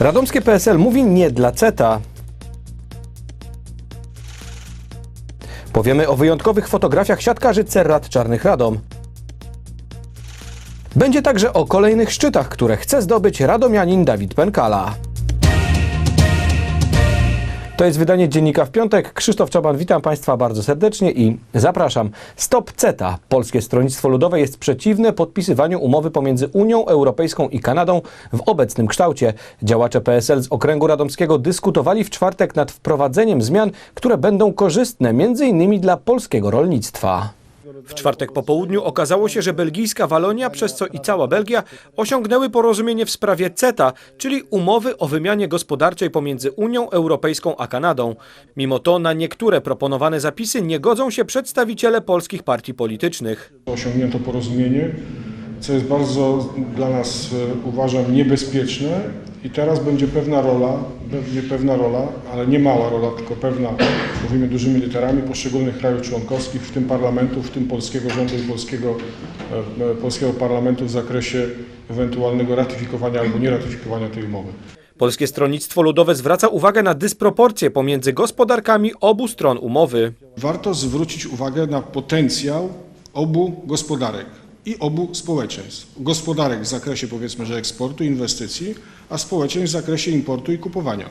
Radomskie PSL mówi nie dla CETA. Powiemy o wyjątkowych fotografiach siatkarzy Cerrat Czarnych Radom. Będzie także o kolejnych szczytach, które chce zdobyć radomianin Dawid Penkala. To jest wydanie Dziennika w piątek. Krzysztof Czaban, witam Państwa bardzo serdecznie i zapraszam. Stop CETA. Polskie Stronnictwo Ludowe jest przeciwne podpisywaniu umowy pomiędzy Unią Europejską i Kanadą w obecnym kształcie. Działacze PSL z okręgu radomskiego dyskutowali w czwartek nad wprowadzeniem zmian, które będą korzystne m.in. dla polskiego rolnictwa. W czwartek po południu okazało się, że belgijska Walonia, przez co i cała Belgia, osiągnęły porozumienie w sprawie CETA, czyli umowy o wymianie gospodarczej pomiędzy Unią Europejską a Kanadą. Mimo to na niektóre proponowane zapisy nie godzą się przedstawiciele polskich partii politycznych. Osiągnięto porozumienie, co jest bardzo dla nas, e, uważam, niebezpieczne i teraz będzie pewna rola, będzie pewna rola, ale nie mała rola, tylko pewna, mówimy dużymi literami, poszczególnych krajów członkowskich, w tym parlamentu, w tym polskiego rządu i polskiego, e, e, polskiego parlamentu w zakresie ewentualnego ratyfikowania albo nieratyfikowania tej umowy. Polskie Stronnictwo Ludowe zwraca uwagę na dysproporcje pomiędzy gospodarkami obu stron umowy. Warto zwrócić uwagę na potencjał obu gospodarek i obu społeczeństw. Gospodarek w zakresie powiedzmy, że eksportu, inwestycji, a społeczeństw w zakresie importu i kupowania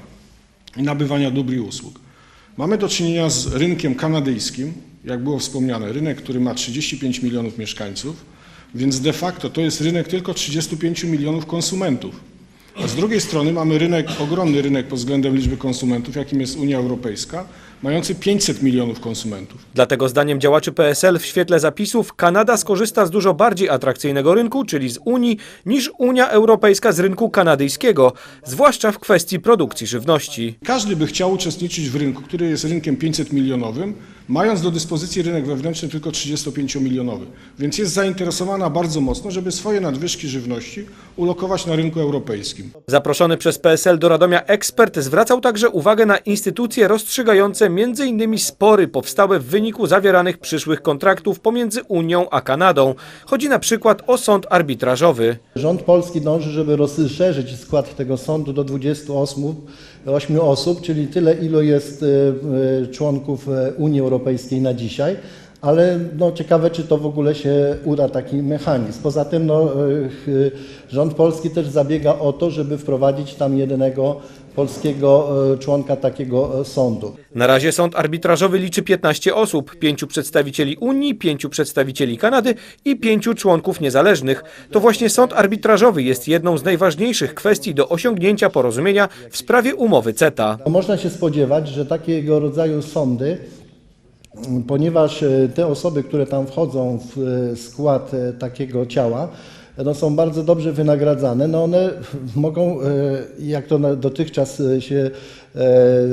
i nabywania dóbr i usług. Mamy do czynienia z rynkiem kanadyjskim, jak było wspomniane, rynek, który ma 35 milionów mieszkańców, więc de facto to jest rynek tylko 35 milionów konsumentów. A z drugiej strony mamy rynek, ogromny rynek pod względem liczby konsumentów, jakim jest Unia Europejska, mający 500 milionów konsumentów. Dlatego zdaniem działaczy PSL w świetle zapisów Kanada skorzysta z dużo bardziej atrakcyjnego rynku, czyli z Unii, niż Unia Europejska z rynku kanadyjskiego, zwłaszcza w kwestii produkcji żywności. Każdy by chciał uczestniczyć w rynku, który jest rynkiem 500 milionowym, mając do dyspozycji rynek wewnętrzny tylko 35 milionowy. Więc jest zainteresowana bardzo mocno, żeby swoje nadwyżki żywności ulokować na rynku europejskim. Zaproszony przez PSL do Radomia ekspert zwracał także uwagę na instytucje rozstrzygające m.in. spory powstałe w wyniku zawieranych przyszłych kontraktów pomiędzy Unią a Kanadą. Chodzi na przykład o sąd arbitrażowy. Rząd polski dąży, żeby rozszerzyć skład tego sądu do 28 8 osób, czyli tyle, ilu jest e, e, członków e, Unii Europejskiej na dzisiaj. Ale no, ciekawe, czy to w ogóle się uda taki mechanizm. Poza tym no, e, ch- rząd polski też zabiega o to, żeby wprowadzić tam jedynego polskiego e, członka takiego e, sądu. Na razie sąd arbitrażowy liczy 15 osób, pięciu przedstawicieli Unii, pięciu przedstawicieli Kanady i pięciu członków niezależnych. To właśnie sąd arbitrażowy jest jedną z najważniejszych kwestii do osiągnięcia porozumienia w sprawie umowy CETA. Można się spodziewać, że takiego rodzaju sądy, ponieważ e, te osoby, które tam wchodzą w e, skład e, takiego ciała, no są bardzo dobrze wynagradzane, no one mogą, jak to dotychczas się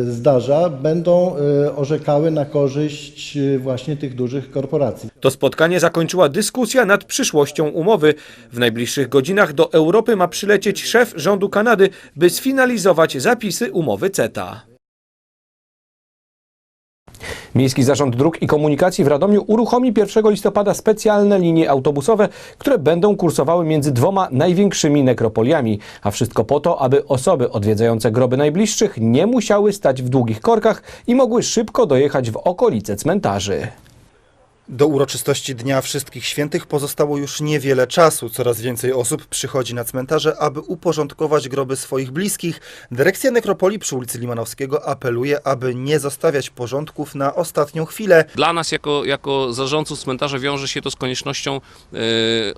zdarza, będą orzekały na korzyść właśnie tych dużych korporacji. To spotkanie zakończyła dyskusja nad przyszłością umowy. W najbliższych godzinach do Europy ma przylecieć szef rządu Kanady, by sfinalizować zapisy umowy CETA. Miejski Zarząd Dróg i Komunikacji w Radomiu uruchomi 1 listopada specjalne linie autobusowe, które będą kursowały między dwoma największymi nekropoliami, a wszystko po to, aby osoby odwiedzające groby najbliższych nie musiały stać w długich korkach i mogły szybko dojechać w okolice cmentarzy. Do uroczystości Dnia Wszystkich Świętych pozostało już niewiele czasu. Coraz więcej osób przychodzi na cmentarze, aby uporządkować groby swoich bliskich. Dyrekcja nekropolii przy ulicy Limanowskiego apeluje, aby nie zostawiać porządków na ostatnią chwilę. Dla nas jako, jako zarządców cmentarza wiąże się to z koniecznością e,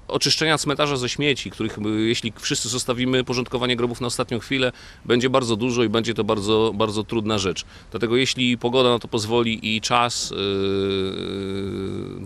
oczyszczenia cmentarza ze śmieci, których e, jeśli wszyscy zostawimy porządkowanie grobów na ostatnią chwilę, będzie bardzo dużo i będzie to bardzo, bardzo trudna rzecz. Dlatego jeśli pogoda na to pozwoli i czas e,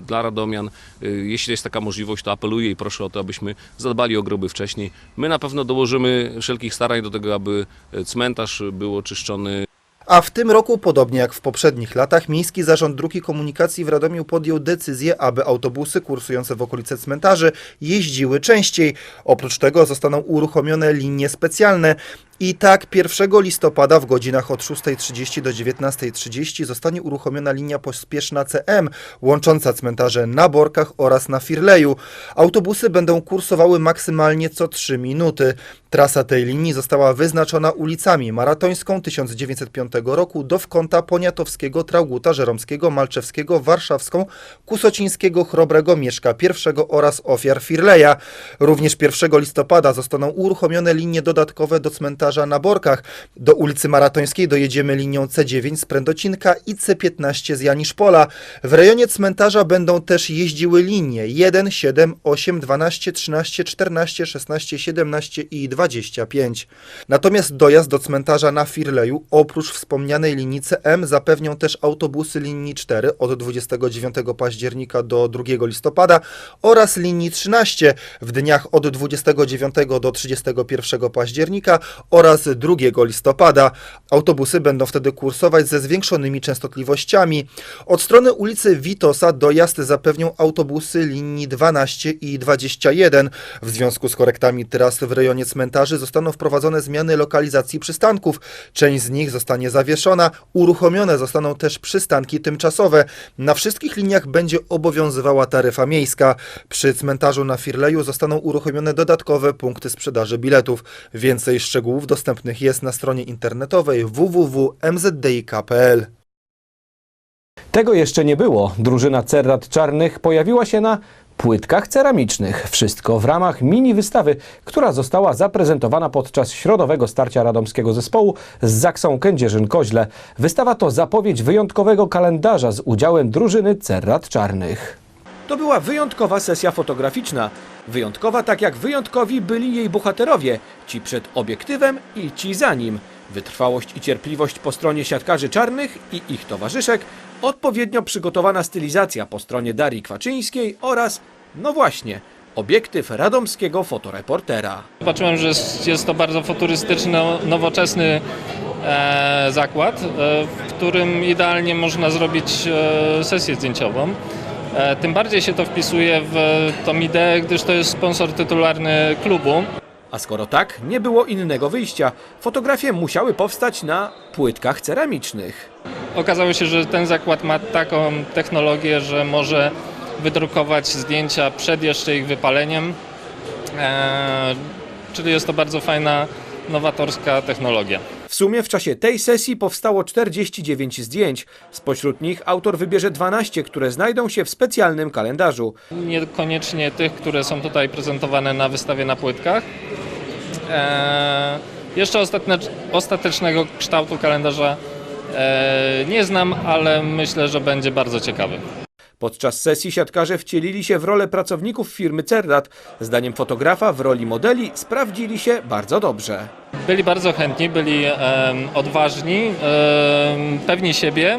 dla radomian, e, jeśli jest taka możliwość, to apeluję i proszę o to, abyśmy zadbali o groby wcześniej. My na pewno dołożymy wszelkich starań do tego, aby e, cmentarz był oczyszczony A w tym roku, podobnie jak w poprzednich latach, Miejski Zarząd Dróg i Komunikacji w Radomiu podjął decyzję, aby autobusy kursujące w okolice cmentarzy jeździły częściej. Oprócz tego zostaną uruchomione linie specjalne. I tak 1 listopada w godzinach od 6.30 do 19.30 zostanie uruchomiona linia pospieszna CM łącząca cmentarze na Borkach oraz na Firleju. Autobusy będą kursowały maksymalnie co 3 minuty. Trasa tej linii została wyznaczona ulicami Maratońską 1905 roku do Wkąta Poniatowskiego, Trauguta, Żeromskiego, Malczewskiego, Warszawską, Kusocińskiego, Chrobrego, Mieszka I oraz ofiar Firleja. Również 1 listopada zostaną uruchomione linie dodatkowe do cmentarza na Borkach. Do ulicy Maratońskiej dojedziemy linią C9 z Prędocinka i C15 z Janiszpola. W rejonie cmentarza będą też jeździły linie 1, 7, 8, 12, 13, 14, 16, 17 i 25. Natomiast dojazd do cmentarza na Firleju oprócz wspomnianej linii CM zapewnią też autobusy linii 4 od 29 października do 2 listopada oraz linii 13 w dniach od 29 do 31 października oraz 2 listopada. Autobusy będą wtedy kursować ze zwiększonymi częstotliwościami. Od strony ulicy Witosa dojazd zapewnią autobusy linii 12 i 21. W związku z korektami tras w rejonie cmentarzy zostaną wprowadzone zmiany lokalizacji przystanków. Część z nich zostanie zawieszona, uruchomione zostaną też przystanki tymczasowe. Na wszystkich liniach będzie obowiązywała taryfa miejska. Przy cmentarzu na Firleju zostaną uruchomione dodatkowe punkty sprzedaży biletów. Więcej szczegółów dostępnych jest na stronie internetowej www.mzdik.pl. Tego jeszcze nie było. Drużyna Cerrat Czarnych pojawiła się na płytkach ceramicznych. Wszystko w ramach mini wystawy, która została zaprezentowana podczas środowego starcia radomskiego zespołu z Zaksą Kędzierzyn-Koźle. Wystawa to zapowiedź wyjątkowego kalendarza z udziałem drużyny Cerrat Czarnych. To była wyjątkowa sesja fotograficzna. Wyjątkowa tak jak wyjątkowi byli jej bohaterowie, ci przed obiektywem i ci za nim. Wytrwałość i cierpliwość po stronie siatkarzy czarnych i ich towarzyszek, odpowiednio przygotowana stylizacja po stronie Darii Kwaczyńskiej oraz, no właśnie, obiektyw radomskiego fotoreportera. Zobaczyłem, że jest, to bardzo futurystyczny, nowoczesny e, zakład, e, w którym idealnie można zrobić e, sesję zdjęciową. E, tym bardziej się to wpisuje w tą ideę, gdyż to jest sponsor tytularny klubu. A skoro tak, nie było innego wyjścia. Fotografie musiały powstać na płytkach ceramicznych. Okazało się, że ten zakład ma taką technologię, że może wydrukować zdjęcia przed jeszcze ich wypaleniem. E, czyli jest to bardzo fajna, nowatorska technologia. W sumie w czasie tej sesji powstało 49 zdjęć. Spośród nich autor wybierze 12, które znajdą się w specjalnym kalendarzu. Niekoniecznie tych, które są tutaj prezentowane na wystawie na płytkach. E, jeszcze ostatne, ostatecznego kształtu kalendarza e, nie znam, ale myślę, że będzie bardzo ciekawy. Podczas sesji siatkarze wcielili się w rolę pracowników firmy Cerdat. Zdaniem fotografa w roli modeli sprawdzili się bardzo dobrze. Byli bardzo chętni, byli em, odważni, em, pewni siebie.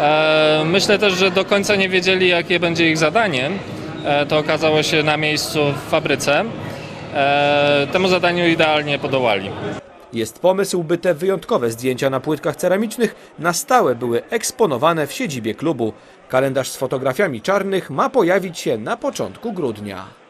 E, myślę też, że do końca nie wiedzieli, jakie będzie ich zadanie. E, to okazało się na miejscu w fabryce. E, temu zadaniu idealnie podołali. Jest pomysł, by te wyjątkowe zdjęcia na płytkach ceramicznych na stałe były eksponowane w siedzibie klubu. Kalendarz z fotografiami czarnych ma pojawić się na początku grudnia.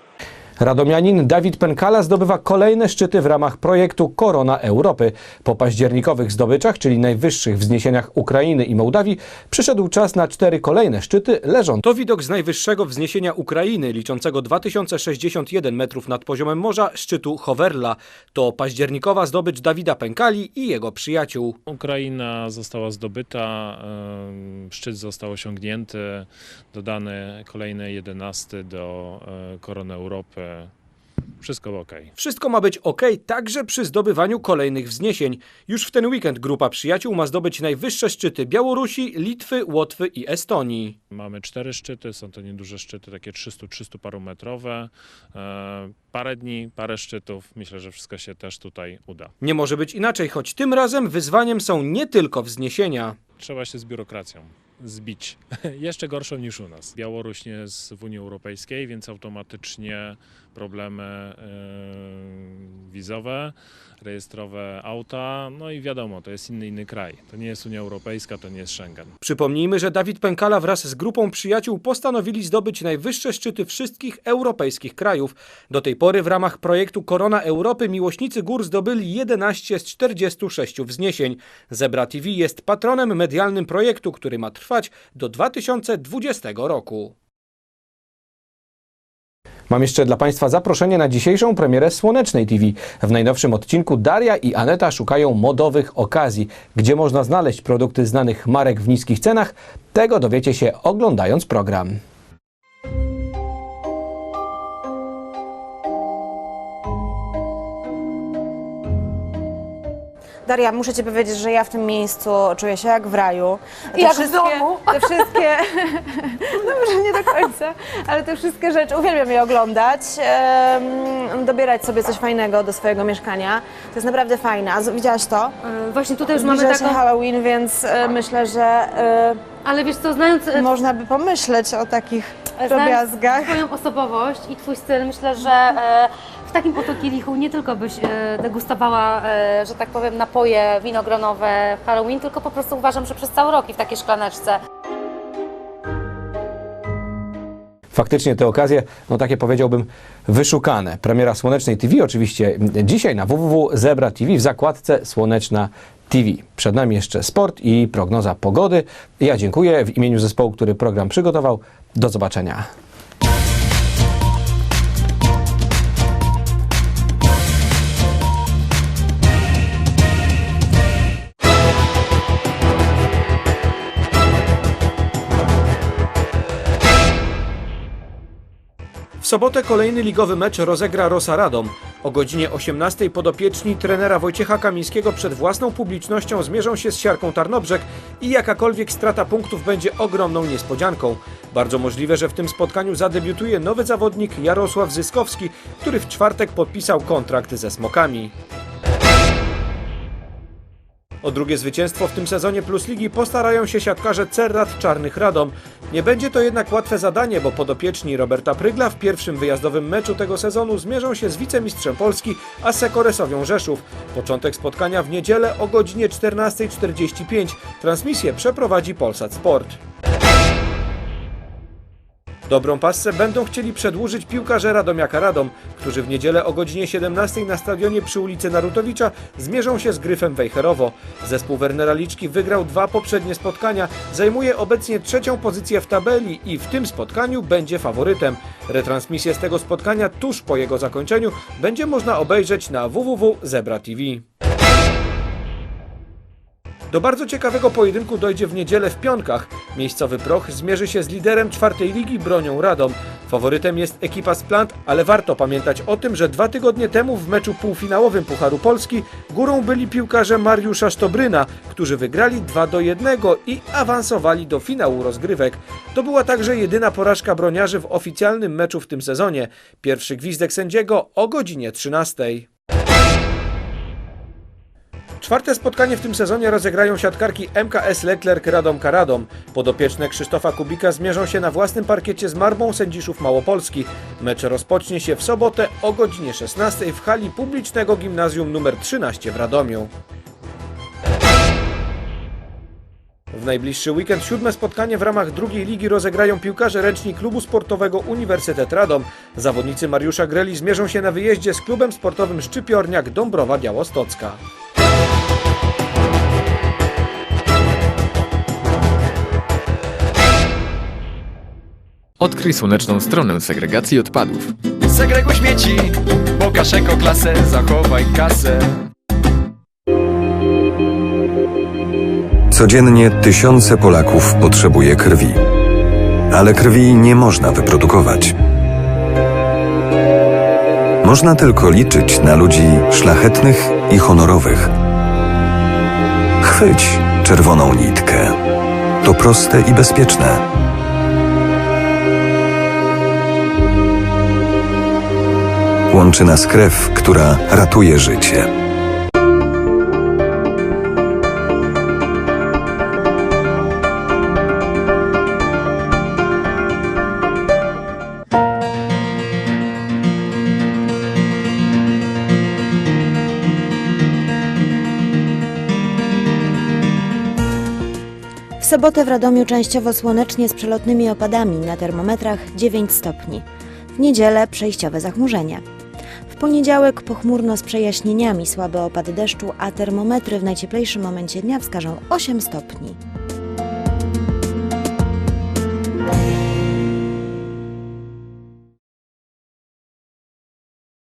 Radomianin Dawid Penkala zdobywa kolejne szczyty w ramach projektu Korona Europy. Po październikowych zdobyczach, czyli najwyższych wzniesieniach Ukrainy i Mołdawii, przyszedł czas na cztery kolejne szczyty leżą. To widok z najwyższego wzniesienia Ukrainy, liczącego 2061 metrów nad poziomem morza, szczytu Hoverla. To październikowa zdobycz Dawida Penkali i jego przyjaciół. Ukraina została zdobyta, szczyt został osiągnięty, dodane kolejne 11 do e, Korony Europy. Wszystko ok. Wszystko ma być ok, także przy zdobywaniu kolejnych wzniesień. Już w ten weekend grupa przyjaciół ma zdobyć najwyższe szczyty Białorusi, Litwy, Łotwy i Estonii. Mamy cztery szczyty, są to nieduże szczyty, takie 300-300 parometrowe. E, Parę dni, parę szczytów. Myślę, że wszystko się też tutaj uda. Nie może być inaczej, choć tym razem wyzwaniem są nie tylko wzniesienia. Trzeba się z biurokracją zbić. Jeszcze gorszą niż u nas. Białoruś nie jest w Unii Europejskiej, więc automatycznie problemy e, wizowe, rejestrowe auta, no i wiadomo, to jest inny, inny kraj. To nie jest Unia Europejska, to nie jest Schengen. Przypomnijmy, że Dawid Pękala wraz z grupą przyjaciół postanowili zdobyć najwyższe szczyty wszystkich europejskich krajów. Do tej pory w ramach projektu Korona Europy miłośnicy gór zdobyli 11 z 46 wzniesień. Zebra TV jest patronem medialnym projektu, który ma trwać do 2020 roku. Mam jeszcze dla Państwa zaproszenie na dzisiejszą premierę Słonecznej TV. W najnowszym odcinku Daria i Aneta szukają modowych okazji. Gdzie można znaleźć produkty znanych marek w niskich cenach? Tego dowiecie się oglądając program. Daria, muszę Ci powiedzieć, że ja w tym miejscu czuję się jak w raju. Te Jak w wszystkie, domu. Te wszystkie, no może nie do końca, ale te wszystkie rzeczy, uwielbiam je oglądać, em, dobierać sobie coś fajnego do swojego mieszkania. To jest naprawdę fajne. A z- widziałaś to? E, Właśnie tutaj już mamy Zbliża się taką, Halloween, więc e, myślę, że e, ale wiesz co, znając, e, można by pomyśleć o takich znając drobiazgach. Twoją osobowość i Twój styl, myślę, że e, w takim oto kielichu nie tylko byś e, degustowała, e, że tak powiem, napoje winogronowe w Halloween, tylko po prostu uważam, że przez cały rok i w takiej szklaneczce. Faktycznie te okazje, no takie powiedziałbym, wyszukane. Premiera Słonecznej TV oczywiście dzisiaj na www.zebra TV w zakładce Słoneczna TV. Przed nami jeszcze sport i prognoza pogody. Ja dziękuję w imieniu zespołu, który program przygotował. Do zobaczenia. Sobotę kolejny ligowy mecz rozegra Rosa Radom. O godzinie 18 podopieczni trenera Wojciecha Kamińskiego przed własną publicznością zmierzą się z Siarką Tarnobrzeg i jakakolwiek strata punktów będzie ogromną niespodzianką. Bardzo możliwe, że w tym spotkaniu zadebiutuje nowy zawodnik Jarosław Zyskowski, który w czwartek podpisał kontrakt ze Smokami. O drugie zwycięstwo w tym sezonie Plus Ligi postarają się siatkarze Cerrat Czarnych Radom. Nie będzie to jednak łatwe zadanie, bo podopieczni Roberta Prygla w pierwszym wyjazdowym meczu tego sezonu zmierzą się z wicemistrzem Polski Asseco Sowią Rzeszów. Początek spotkania w niedzielę o godzinie 14.45. Transmisję przeprowadzi Polsat Sport. Dobrą pasce będą chcieli przedłużyć piłkarze Radomiaka Radom, którzy w niedzielę o godzinie 17 na stadionie przy ulicy Narutowicza zmierzą się z Gryfem Wejherowo. Zespół Wernera Liczki wygrał dwa poprzednie spotkania, zajmuje obecnie trzecią pozycję w tabeli i w tym spotkaniu będzie faworytem. Retransmisję z tego spotkania tuż po jego zakończeniu będzie można obejrzeć na www.zebra TV. Do bardzo ciekawego pojedynku dojdzie w niedzielę w Pionkach. Miejscowy Proch zmierzy się z liderem czwartej ligi Bronią Radom. Faworytem jest ekipa z Plant, ale warto pamiętać o tym, że dwa tygodnie temu w meczu półfinałowym Pucharu Polski górą byli piłkarze Mariusza Sztobryna, którzy wygrali 2 do 1 i awansowali do finału rozgrywek. To była także jedyna porażka broniarzy w oficjalnym meczu w tym sezonie. Pierwszy gwizdek sędziego o godzinie 13. Czwarte spotkanie w tym sezonie rozegrają siatkarki MKS Leclerc Radom Karadom. Podopieczne Krzysztofa Kubika zmierzą się na własnym parkiecie z Marbą Sędziszów Małopolski. Mecz rozpocznie się w sobotę o godzinie 16 w hali publicznego gimnazjum nr 13 w Radomiu. W najbliższy weekend siódme spotkanie w ramach drugiej ligi rozegrają piłkarze ręczni klubu sportowego Uniwersytet Radom. Zawodnicy Mariusza Greli zmierzą się na wyjeździe z klubem sportowym Szczypiorniak Dąbrowa Białostocka. Odkryj słoneczną stronę segregacji odpadów. Segreguj śmieci, pokaż ekoklasę, zachowaj kasę. Codziennie tysiące Polaków potrzebuje krwi. Ale krwi nie można wyprodukować. Można tylko liczyć na ludzi szlachetnych i honorowych. Chwyć czerwoną nitkę. To proste i bezpieczne. łamczy nas krew, która ratuje życie. W sobotę w Radomiu częściowo słonecznie z przelotnymi opadami na termometrach 9 stopni. W niedzielę przejściowe zachmurzenie. Poniedziałek pochmurno z przejaśnieniami, słaby opad deszczu, a termometry w najcieplejszym momencie dnia wskażą 8 stopni.